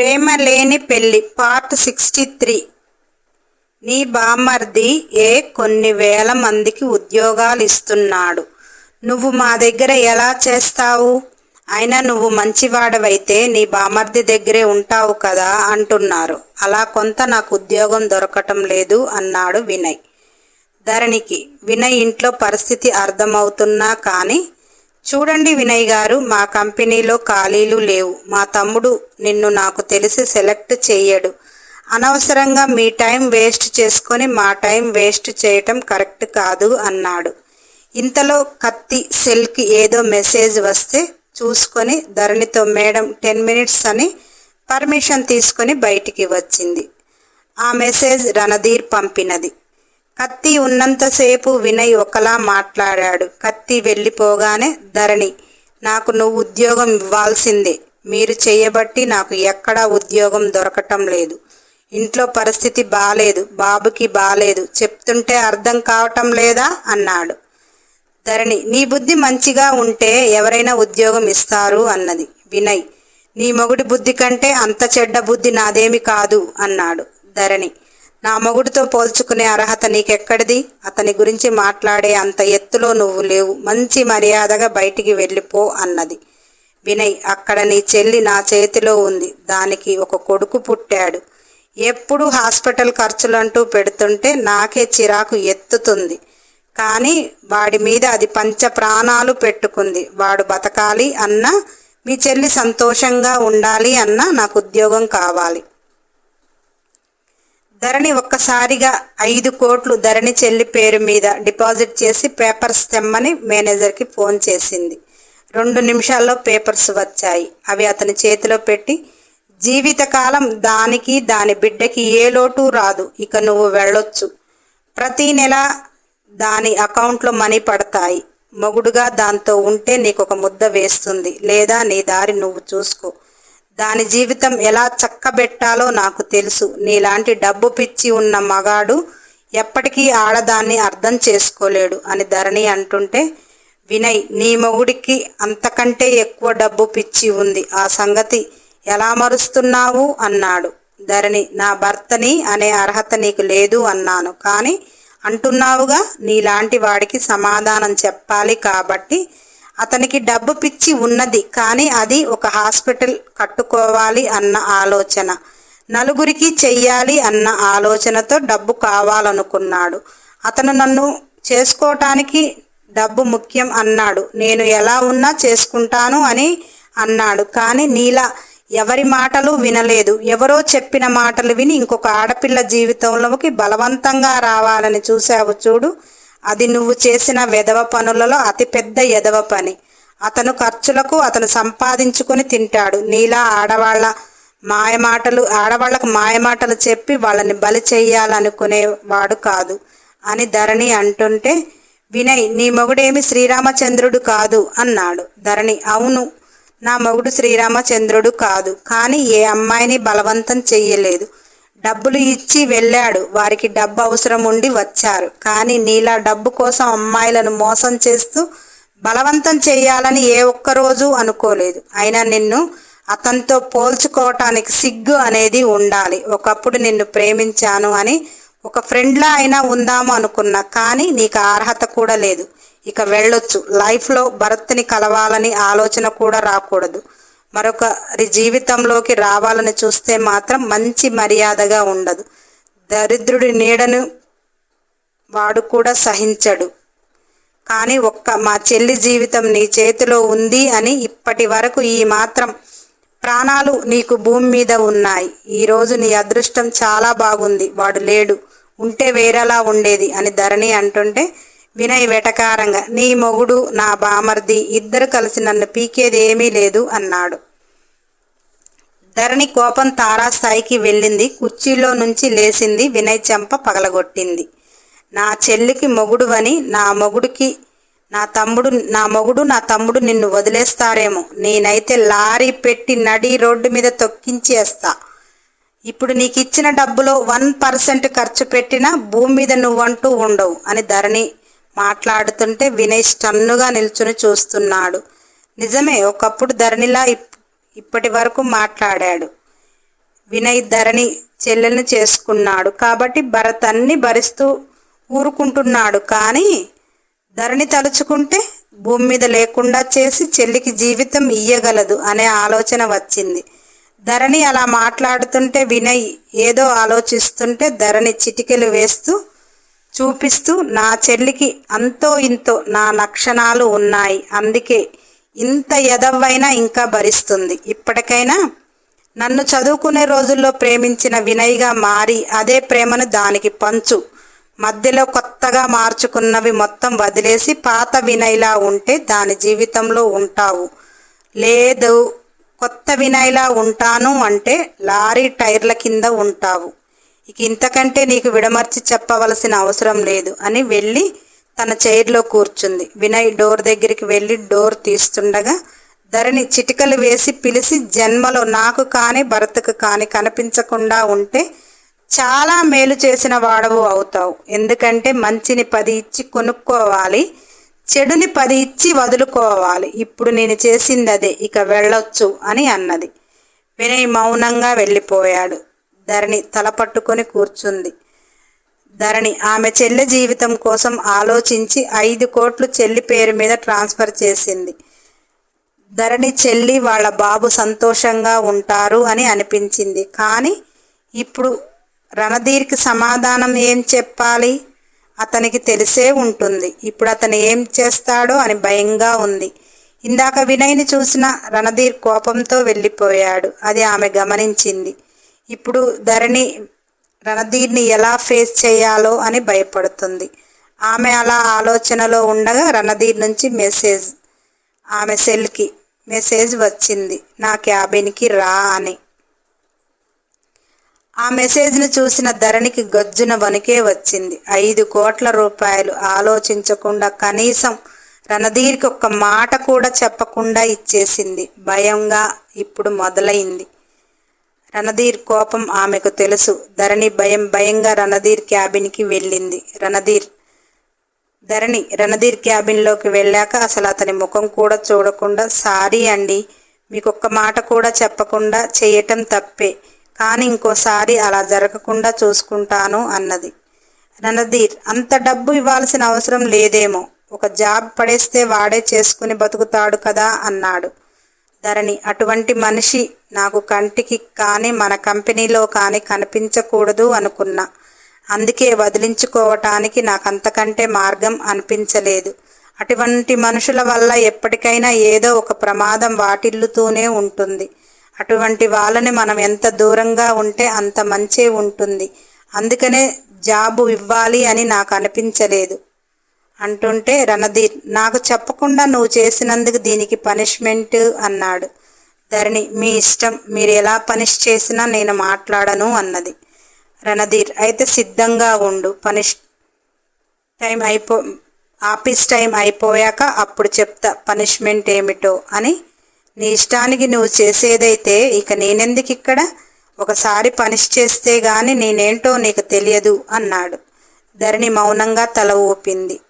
ప్రేమ లేని పెళ్ళి part sixty three నీ బామర్ది ఏ కొన్ని వేల మందికి ఉద్యోగాలు ఇస్తున్నాడు నువ్వు మా దగ్గర ఎలా చేస్తావు? అయినా నువ్వు మంచివాడవైతే నీ బామర్ది దగ్గరే ఉంటావు కదా అంటున్నారు. అలా కొంత నాకు ఉద్యోగం దొరకటం లేదు అన్నాడు వినయ్. ధరణికి వినయ్ ఇంట్లో పరిస్థితి అర్థమవుతున్నా కానీ చూడండి వినయ్ గారు మా కంపెనీలో ఖాళీలు లేవు. మా తమ్ముడు నిన్ను నాకు తెలిసి సెలెక్ట్ చెయ్యడు. అనవసరంగా మీ టైం వేస్ట్ చేసుకొని మా టైం వేస్ట్ చేయటం కరెక్ట్ కాదు అన్నాడు. ఇంతలో కత్తి సెల్కి ఏదో మెసేజ్ వస్తే చూసుకొని ధరణితో మేడం టెన్ మినిట్స్ అని పర్మిషన్ తీసుకొని బయటికి వచ్చింది. ఆ మెసేజ్ రణధీర్ పంపినది. కత్తి ఉన్నంతసేపు వినయ్ ఒకలా మాట్లాడాడు. కత్తి వెళ్ళిపోగానే ధరణి నాకు నువ్వు ఉద్యోగం ఇవ్వాల్సిందే. మీరు చేయబట్టి నాకు ఎక్కడా ఉద్యోగం దొరకటం లేదు. ఇంట్లో పరిస్థితి బాలేదు. బాబుకి బాలేదు. చెప్తుంటే అర్థం కావటం లేదా? అన్నాడు. ధరణి నీ బుద్ధి మంచిగా ఉంటే ఎవరైనా ఉద్యోగం ఇస్తారు అన్నది. వినయ్ నీ మొగుడి బుద్ధి కంటే అంత చెడ్డ బుద్ధి నాదేమి కాదు అన్నాడు ధరణి. నా మొగుడితో పోల్చుకునే అర్హత నీకెక్కడిది? అతని గురించి మాట్లాడే అంత ఎత్తులో నువ్వు లేవు. మంచి మర్యాదగా బయటికి వెళ్ళిపో అన్నది. వినయ్ అక్కడ నీ చెల్లి నా చేతిలో ఉంది. దానికి ఒక కొడుకు పుట్టాడు. ఎప్పుడు హాస్పిటల్ ఖర్చులంటూ పెడుతుంటే నాకే చిరాకు ఎత్తుతుంది. కానీ వాడి మీద అది పంచ ప్రాణాలు పెట్టుకుంది. వాడు బతకాలి అన్నా మీ చెల్లి సంతోషంగా ఉండాలి అన్నా నాకు ఉద్యోగం కావాలి. ధరణి ఒక్కసారిగా ఐదు కోట్లు ధరణి చెల్లి పేరు మీద డిపాజిట్ చేసి పేపర్స్ తెమ్మని మేనేజర్కి ఫోన్ చేసింది. రెండు నిమిషాల్లో పేపర్స్ వచ్చాయి. అవి అతని చేతిలో పెట్టి జీవితకాలం దానికి దాని బిడ్డకి ఏ లోటు రాదు. ఇక నువ్వు వెళ్ళొచ్చు. ప్రతి నెల దాని అకౌంట్లో మనీ పడతాయి. మొగుడుగా దాంతో ఉంటే నీకు ఒక ముద్ద వేస్తుంది. లేదా నీ దారి నువ్వు చూసుకో. దాని జీవితం ఎలా చక్కబెట్టాలో నాకు తెలుసు. నీలాంటి డబ్బు పిచ్చి ఉన్న మగాడు ఎప్పటికీ ఆడదాన్ని అర్థం చేసుకోలేడు అని ధరణి అంటుంటే వినయ్ నీ మొగుడికి అంతకంటే ఎక్కువ డబ్బు పిచ్చి ఉంది. ఆ సంగతి ఎలా మరుస్తున్నావు? అన్నాడు. ధరణి నా భర్తని అనే అర్హత నీకు లేదు అన్నాను. కానీ అంటున్నావుగా నీలాంటి వాడికి సమాధానం చెప్పాలి కాబట్టి అతనికి డబ్బు పిచ్చి ఉన్నది కానీ అది ఒక హాస్పిటల్ కట్టుకోవాలి అన్న ఆలోచన. నలుగురికి చెయ్యాలి అన్న ఆలోచనతో డబ్బు కావాలనుకున్నాడు. అతను నన్ను చేసుకోవటానికి డబ్బు ముఖ్యం అన్నాడు. నేను ఎలా ఉన్నా చేసుకుంటాను అని అన్నాడు. కానీ నీలా ఎవరి మాటలు వినలేదు. ఎవరో చెప్పిన మాటలు విని ఇంకొక ఆడపిల్ల జీవితంలోకి బలవంతంగా రావాలని చూసావు చూడు. అది నువ్వు చేసిన వెధవ పనులలో అతిపెద్ద ఎదవ పని. అతను ఖర్చులకు అతను సంపాదించుకొని తింటాడు. నీలా ఆడవాళ్ళ మాయమాటలు ఆడవాళ్ళకు మాయమాటలు చెప్పి వాళ్ళని బలి చేయాలనుకునేవాడు కాదు అని ధరణి అంటుంటే వినయ్ నీ మొగుడేమి శ్రీరామచంద్రుడు కాదు అన్నాడు. ధరణి అవును నా మొగుడు శ్రీరామచంద్రుడు కాదు కానీ ఏ అమ్మాయిని బలవంతం చెయ్యలేదు. డబ్బులు ఇచ్చి వెళ్ళాడు. వారికి డబ్బు అవసరం ఉండి వచ్చారు. కానీ నీలా డబ్బు కోసం అమ్మాయిలను మోసం చేస్తూ బలవంతం చేయాలని ఏ ఒక్కరోజు అనుకోలేదు. అయినా నిన్ను అతనితో పోల్చుకోవటానికి సిగ్గు అనేది ఉండాలి. ఒకప్పుడు నిన్ను ప్రేమించాను అని ఒక ఫ్రెండ్లా అయినా ఉందాము అనుకున్నా కానీ నీకు అర్హత కూడా లేదు. ఇక వెళ్ళొచ్చు. లైఫ్లో భరత్ని కలవాలని ఆలోచన కూడా రాకూడదు. మరొకరి జీవితంలోకి రావాలని చూస్తే మాత్రం మంచి మర్యాదగా ఉండదు. దరిద్రుడి నీడను వాడు కూడా సహించడు. కానీ ఒక్క మా చెల్లి జీవితం నీ చేతిలో ఉంది అని ఇప్పటి వరకు ఈ మాత్రం ప్రాణాలు నీకు భూమి మీద ఉన్నాయి. ఈరోజు నీ అదృష్టం చాలా బాగుంది. వాడు లేడు. ఉంటే వేరేలా ఉండేది అని ధరణి అంటుంటే వినయ్ వెటకారంగా నీ మొగుడు నా బామర్ది ఇద్దరు కలిసి నన్ను పీకేదేమీ లేదు అన్నాడు. ధరణి కోపం తారాస్థాయికి వెళ్ళింది. కుర్చీలో నుంచి లేచింది వినయ్ చెంప పగలగొట్టింది. నా చెల్లికి మొగుడు అని నా మొగుడికి నా తమ్ముడు నా మొగుడు నా తమ్ముడు నిన్ను వదిలేస్తారేమో. నేనైతే లారీ పెట్టి నడి రోడ్డు మీద తొక్కించేస్తా. ఇప్పుడు నీకు ఇచ్చిన డబ్బులో వన్ పర్సెంట్ ఖర్చు పెట్టినా భూమి మీద నువ్వంటూ ఉండవు అని ధరణి మాట్లాడుతుంటే వినయ్ స్టన్నుగా నిల్చుని చూస్తున్నాడు. నిజమే ఒకప్పుడు ధరణిలా ఇప్- ఇప్పటి వరకు మాట్లాడాడు. వినయ్ ధరణి చెల్లెల్ని చేసుకున్నాడు. కాబట్టి భరత్ అన్ని భరిస్తూ ఊరుకుంటున్నాడు. కానీ ధరణి తలుచుకుంటే భూమి మీద లేకుండా చేసి చెల్లికి జీవితం ఇయ్యగలదు అనే ఆలోచన వచ్చింది. ధరణి అలా మాట్లాడుతుంటే వినయ్ ఏదో ఆలోచిస్తుంటే ధరణి చిటికెలు వేస్తూ చూపిస్తూ నా చెల్లికి అంతో ఇంతో నా లక్షణాలు ఉన్నాయి. అందుకే ఇంత ఎదవైనా ఇంకా భరిస్తుంది. ఇప్పటికైనా నన్ను చదువుకునే రోజుల్లో ప్రేమించిన వినయ్గా మారి అదే ప్రేమను దానికి పంచు. మధ్యలో కొత్తగా మార్చుకున్నవి మొత్తం వదిలేసి పాత వినయ్లా ఉంటే దాని జీవితంలో ఉంటావు. లేదు కొత్త వినయ్లా ఉంటాను అంటే లారీ టైర్ల కింద ఉంటావు. ఇక ఇంతకంటే నీకు విడమర్చి చెప్పవలసిన అవసరం లేదు అని వెళ్ళి తన చైర్లో కూర్చుంది. వినయ్ డోర్ దగ్గరికి వెళ్ళి డోర్ తీస్తుండగా ధరణి చిటికలు వేసి పిలిచి జన్మలో నాకు కానీ భరత్కు కానీ కనిపించకుండా ఉంటే చాలా మేలు చేసిన వాడవు అవుతావు. ఎందుకంటే మంచిని పది ఇచ్చి కొనుక్కోవాలి చెడుని పది ఇచ్చి వదులుకోవాలి. ఇప్పుడు నేను చేసింది అదే ఇక వెళ్ళొచ్చు అని అన్నది. వినయ్ మౌనంగా వెళ్ళిపోయాడు. ధరణి తలపట్టుకొని కూర్చుంది. ధరణి ఆమె చెల్లె జీవితం కోసం ఆలోచించి ఐదు కోట్లు చెల్లి పేరు మీద ట్రాన్స్ఫర్ చేసింది. ధరణి చెల్లి వాళ్ళ బాబు సంతోషంగా ఉంటారు అని అనిపించింది. కానీ ఇప్పుడు రణధీర్కి సమాధానం ఏం చెప్పాలి? అతనికి తెలిసే ఉంటుంది. ఇప్పుడు అతను ఏం చేస్తాడో అని భయంగా ఉంది. ఇందాక వినయ్ని చూసిన రణధీర్ కోపంతో వెళ్ళిపోయాడు. అది ఆమె గమనించింది. ఇప్పుడు ధరణి రణధీర్ని ఎలా ఫేస్ చేయాలో అని భయపడుతుంది. ఆమె అలా ఆలోచనలో ఉండగా రణధీర్ నుంచి మెసేజ్ ఆమె సెల్కి మెసేజ్ వచ్చింది. నా క్యాబిన్కి రా అని. ఆ మెసేజ్ను చూసిన ధరణికి గజ్జున వణికే వచ్చింది. ఐదు కోట్ల రూపాయలు ఆలోచించకుండా కనీసం రణధీర్కి ఒక్క మాట కూడా చెప్పకుండా ఇచ్చేసింది. భయంగా ఇప్పుడు మొదలైంది. రణధీర్ కోపం ఆమెకు తెలుసు. ధరణి భయం భయంగా రణధీర్ క్యాబిన్కి వెళ్ళింది. రణధీర్ ధరణి రణధీర్ క్యాబిన్లోకి వెళ్ళాక అసలు అతని ముఖం కూడా చూడకుండా సారీ అండి మీకు ఒక్క మాట కూడా చెప్పకుండా చేయటం తప్పే కానీ ఇంకోసారి అలా జరగకుండా చూసుకుంటాను అన్నది. రణధీర్ అంత డబ్బు ఇవ్వాల్సిన అవసరం లేదేమో ఒక జాబ్ పడేస్తే వాడే చేసుకుని బతుకుతాడు కదా అన్నాడు. ధరణి అటువంటి మనిషి నాకు కంటికి కానీ మన కంపెనీలో కానీ కనిపించకూడదు అనుకున్నా. అందుకే వదిలించుకోవటానికి నాకు అంతకంటే మార్గం అనిపించలేదు. అటువంటి మనుషుల వల్ల ఎప్పటికైనా ఏదో ఒక ప్రమాదం వాటిల్లుతూనే ఉంటుంది. అటువంటి వాళ్ళని మనం ఎంత దూరంగా ఉంటే అంత మంచి ఉంటుంది. అందుకనే జాబు ఇవ్వాలి అని నాకు అనిపించలేదు. అంటుంటే రణధీర్ నాకు చెప్పకుండా నువ్వు చేసినందుకు దీనికి పనిష్మెంట్ అన్నాడు. ధరణి మీ ఇష్టం. మీరు ఎలా పనిష్ చేసినా నేను మాట్లాడను అన్నది. రణధీర్ అయితే సిద్ధంగా ఉండు. పనిష్ టైం అయిపో ఆఫీస్ టైం అయిపోయాక అప్పుడు చెప్తా పనిష్మెంట్ ఏమిటో అని. నీ ఇష్టానికి నువ్వు చేసేదైతే ఇక నేనెందుకు ఇక్కడ? ఒకసారి పనిష్ చేస్తే గాని నేనేంటో నీకు తెలియదు అన్నాడు. ధరణి మౌనంగా తల ఊపింది.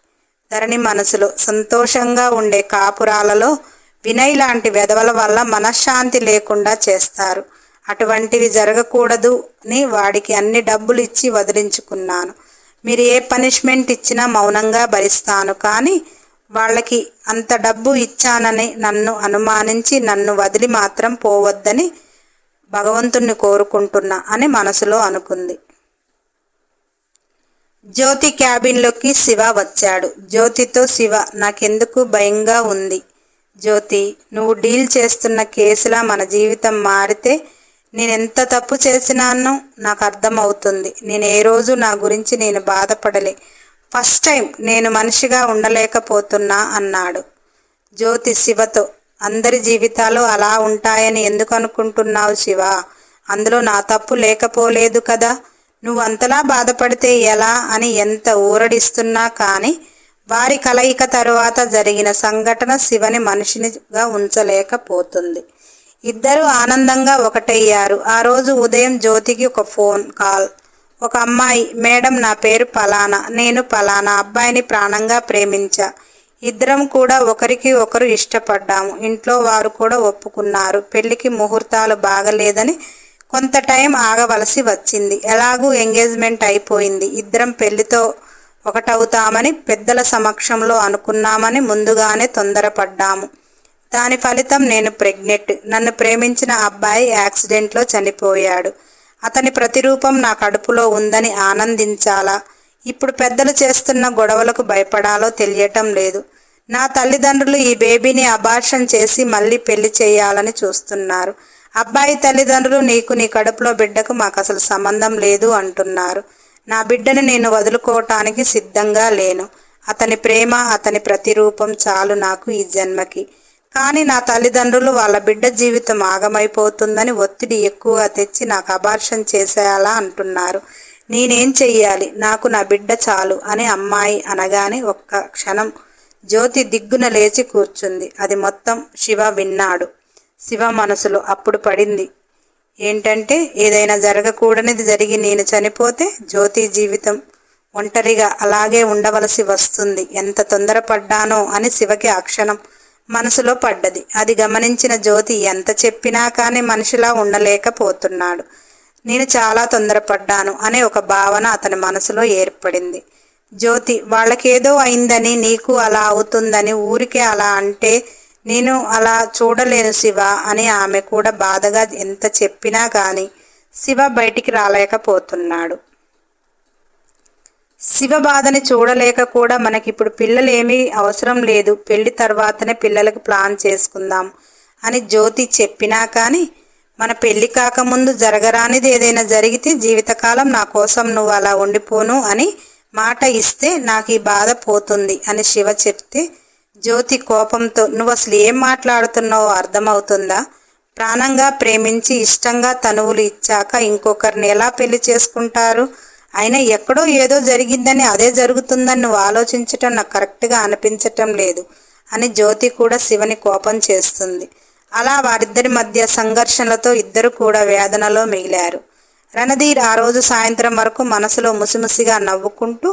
ధరణి మనసులో సంతోషంగా ఉండే కాపురాలలో వినయ్ లాంటి వెధవల వల్ల మనశ్శాంతి లేకుండా చేస్తారు. అటువంటివి జరగకూడదు అని వాడికి అన్ని డబ్బులు ఇచ్చి వదిలించుకున్నాను. మీరు ఏ పనిష్మెంట్ ఇచ్చినా మౌనంగా భరిస్తాను. కానీ వాళ్ళకి అంత డబ్బు ఇచ్చానని నన్ను అనుమానించి నన్ను వదిలి మాత్రం పోవద్దని భగవంతుణ్ణి కోరుకుంటున్నా అని మనసులో అనుకుంది. జ్యోతి క్యాబిన్లోకి శివ వచ్చాడు. జ్యోతితో శివ నాకెందుకు భయంగా ఉంది? జ్యోతి నువ్వు డీల్ చేస్తున్న కేసులా మన జీవితం మారితే నేను ఎంత తప్పు చేసినానో నాకు అర్థమవుతుంది. నేను ఏ రోజు నా గురించి నేను బాధపడలే. ఫస్ట్ టైం నేను మనిషిగా ఉండలేకపోతున్నా అన్నాడు. జ్యోతి శివతో అందరి జీవితాలు అలా ఉంటాయని ఎందుకు అనుకుంటున్నావు శివ? అందులో నా తప్పు లేకపోలేదు కదా. నువ్వు అంతలా బాధపడితే ఎలా అని ఎంత ఊరడిస్తున్నా కానీ వారి కలయిక తరువాత జరిగిన సంఘటన శివని మనిషినిగా ఉంచలేకపోతుంది. ఇద్దరు ఆనందంగా ఒకటయ్యారు. ఆ రోజు ఉదయం జ్యోతికి ఒక ఫోన్ కాల్. ఒక అమ్మాయి మేడం నా పేరు పలానా. నేను పలానా. అబ్బాయిని ప్రాణంగా ప్రేమించా. ఇద్దరం కూడా ఒకరికి ఒకరు ఇష్టపడ్డాము. ఇంట్లో వారు కూడా ఒప్పుకున్నారు. పెళ్ళికి ముహూర్తాలు బాగలేదని కొంత టైం ఆగవలసి వచ్చింది. ఎలాగూ ఎంగేజ్మెంట్ అయిపోయింది. ఇద్దరం పెళ్ళితో ఒకటవుతామని పెద్దల సమక్షంలో అనుకున్నామని ముందుగానే తొందరపడ్డాము. దాని ఫలితం నేను ప్రెగ్నెంట్. నన్ను ప్రేమించిన అబ్బాయి యాక్సిడెంట్లో చనిపోయాడు. అతని ప్రతిరూపం నా కడుపులో ఉందని ఆనందించాలా? ఇప్పుడు పెద్దలు చేస్తున్న గొడవలకు భయపడాలో తెలియటం లేదు. నా తల్లిదండ్రులు ఈ బేబీని అబార్షన్ చేసి మళ్ళీ పెళ్ళి చేయాలని చూస్తున్నారు. అబ్బాయి తల్లిదండ్రులు నీకు నీ కడుపులో బిడ్డకు మాకు అసలు సంబంధం లేదు అంటున్నారు. నా బిడ్డను నేను వదులుకోవటానికి సిద్ధంగా లేను. అతని ప్రేమ అతని ప్రతిరూపం చాలు నాకు ఈ జన్మకి. కానీ నా తల్లిదండ్రులు వాళ్ళ బిడ్డ జీవితం ఆగమైపోతుందని ఒత్తిడి ఎక్కువగా తెచ్చి నాకు అబార్షన్ చేసేయాలా అంటున్నారు. నేనేం చెయ్యాలి? నాకు నా బిడ్డ చాలు అని అమ్మాయి అనగానే ఒక్క క్షణం జ్యోతి దిగ్గున లేచి కూర్చుంది. అది మొత్తం శివ విన్నాడు. శివ మనసులో అప్పుడు పడింది. ఏంటంటే ఏదైనా జరగకూడనిది జరిగి నేను చనిపోతే జ్యోతి జీవితం ఒంటరిగా అలాగే ఉండవలసి వస్తుంది. ఎంత తొందరపడ్డానో అని శివకి అక్షణం మనసులో పడ్డది. అది గమనించిన జ్యోతి ఎంత చెప్పినా కానీ మనిషిలా ఉండలేకపోతున్నాడు. నేను చాలా తొందరపడ్డాను అనే ఒక భావన అతని మనసులో ఏర్పడింది. జ్యోతి వాళ్ళకేదో అయిందని నీకు అలా అవుతుందని ఊరికే అలా అంటే నేను అలా చూడలేను శివ అని ఆమె కూడా బాధగా ఎంత చెప్పినా కానీ శివ బయటికి రాలేకపోతున్నాడు. శివ బాధని చూడలేక కూడా మనకిప్పుడు ఇప్పుడు పిల్లలేమీ అవసరం లేదు. పెళ్ళి తర్వాతనే పిల్లలకు ప్లాన్ చేసుకుందాం అని జ్యోతి చెప్పినా కానీ మన పెళ్ళి కాకముందు జరగరానిది ఏదైనా జరిగితే జీవితకాలం నా కోసం నువ్వు అలా ఉండిపోను అని మాట ఇస్తే నాకు ఈ బాధ పోతుంది అని శివ చెప్తే జ్యోతి కోపంతో నువ్వు అసలు ఏం మాట్లాడుతున్నావో అర్థమవుతుందా? ప్రాణంగా ప్రేమించి ఇష్టంగా తనువులు ఇచ్చాక ఇంకొకరిని ఎలా పెళ్ళి చేసుకుంటారు? అయినా ఎక్కడో ఏదో జరిగిందని అదే జరుగుతుందని నువ్వు ఆలోచించటం నాకు కరెక్ట్గా అనిపించటం లేదు అని జ్యోతి కూడా శివని కోపం చేస్తుంది. అలా వారిద్దరి మధ్య సంఘర్షణలతో ఇద్దరు కూడా వేదనలో మిగిలారు. రణధీర్ ఆ రోజు సాయంత్రం వరకు మనసులో ముసిముసిగా నవ్వుకుంటూ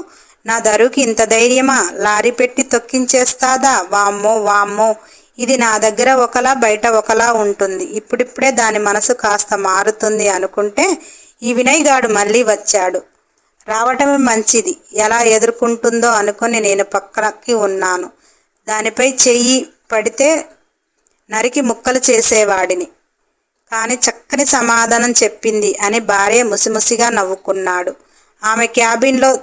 నా దరుకి ఇంత ధైర్యమా? లారీ పెట్టి తొక్కించేస్తాదా? వామ్మో వామ్మో. ఇది నా దగ్గర ఒకలా బయట ఒకలా ఉంటుంది. ఇప్పుడిప్పుడే దాని మనసు కాస్త మారుతుంది అనుకుంటే ఈ వినయ్ గాడు మళ్ళీ వచ్చాడు. రావటమే మంచిది. ఎలా ఎదుర్కొంటుందో అనుకుని నేను పక్కనకి ఉన్నాను. దానిపై చెయ్యి పడితే నరికి ముక్కలు చేసేవాడిని. కానీ చక్కని సమాధానం చెప్పింది అని భార్య ముసిముసిగా నవ్వుకున్నాడు. ఆమె క్యాబిన్లో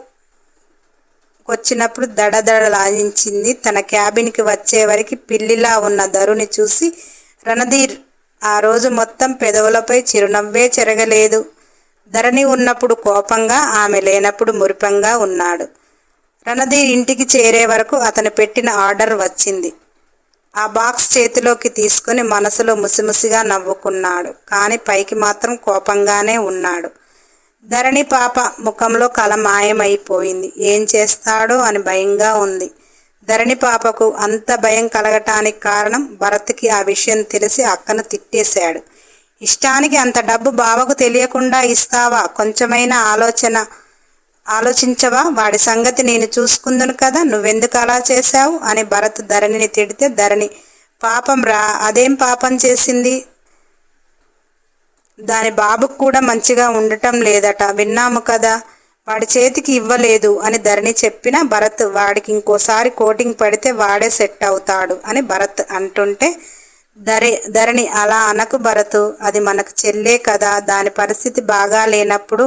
వచ్చినప్పుడు దడదడలాయించింది తన క్యాబిన్కి వచ్చే వరకు పిల్లిలా ఉన్న ధరుని చూసి రణధీర్ ఆ రోజు మొత్తం పెదవులపై చిరునవ్వే చెరగలేదు. ధరణి ఉన్నప్పుడు కోపంగా ఆమె లేనప్పుడు మురిపంగా ఉన్నాడు. రణధీర్ ఇంటికి చేరే వరకు అతను పెట్టిన ఆర్డర్ వచ్చింది. ఆ బాక్స్ చేతిలోకి తీసుకుని మనసులో ముసిముసిగా నవ్వుకున్నాడు. కానీ పైకి మాత్రం కోపంగానే ఉన్నాడు. ధరణి పాప ముఖంలో కల మాయమైపోయింది ఏం చేస్తాడో అని భయంగా ఉంది. ధరణి పాపకు అంత భయం కలగటానికి కారణం భరత్కి ఆ విషయం తెలిసి అక్కను తిట్టేశాడు. ఇష్టానికి అంత డబ్బు బావకు తెలియకుండా ఇస్తావా? కొంచెమైనా ఆలోచన ఆలోచించవా? వాడి సంగతి నేను చూసుకుందును కదా నువ్వెందుకు అలా చేశావు? అని భరత్ ధరణిని తిడితే ధరణి పాపం రా అదేం పాపం చేసింది? దాని బాబుకు కూడా మంచిగా ఉండటం లేదట. విన్నాము కదా వాడి చేతికి ఇవ్వలేదు అని ధరణి చెప్పిన భరత్ వాడికి ఇంకోసారి కోటింగ్ పడితే వాడే సెట్ అవుతాడు అని భరత్ అంటుంటే ధరి ధరణి అలా అనకు భరతు అది మనకు చెల్లే కదా దాని పరిస్థితి బాగా లేనప్పుడు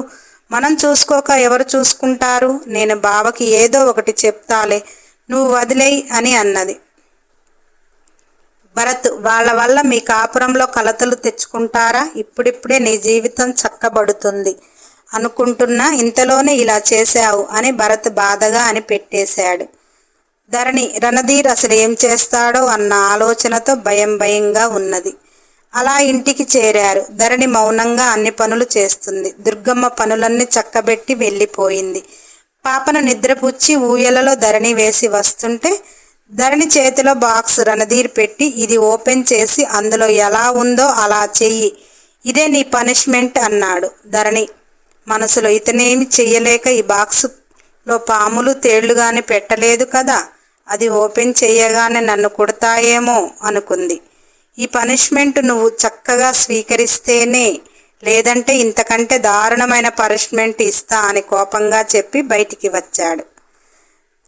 మనం చూసుకోక ఎవరు చూసుకుంటారు? నేను బావకి ఏదో ఒకటి చెప్తాలే నువ్వు వదిలేయి అని అన్నది. భరత్ వాళ్ళ వల్ల మీ కాపురంలో కలతలు తెచ్చుకుంటారా? ఇప్పుడిప్పుడే నీ జీవితం చక్కబడుతుంది. అనుకుంటున్నా ఇంతలోనే ఇలా చేశావు అని భరత్ బాధగా అని పెట్టేశాడు. ధరణి రణధీర్ అసలు ఏం చేస్తాడో అన్న ఆలోచనతో భయం భయంగా ఉన్నది. అలా ఇంటికి చేరారు. ధరణి మౌనంగా అన్ని పనులు చేస్తుంది. దుర్గమ్మ పనులన్నీ చక్కబెట్టి వెళ్ళిపోయింది. పాపను నిద్రపుచ్చి ఊయలలో ధరణి వేసి వస్తుంటే ధరణి చేతిలో బాక్స్ రణధీర్ పెట్టి ఇది ఓపెన్ చేసి అందులో ఎలా ఉందో అలా చెయ్యి. ఇదే నీ పనిష్మెంట్ అన్నాడు ధరణి. మనసులో ఇతనేమి చెయ్యలేక ఈ బాక్సులో పాములు తేళ్ళు గాని పెట్టలేదు కదా. అది ఓపెన్ చెయ్యగానే నన్ను కొడతాయేమో అనుకుంది. ఈ పనిష్మెంట్ నువ్వు చక్కగా స్వీకరిస్తేనే లేదంటే ఇంతకంటే దారుణమైన పనిష్మెంట్ ఇస్తా అని కోపంగా చెప్పి బయటికి వచ్చాడు.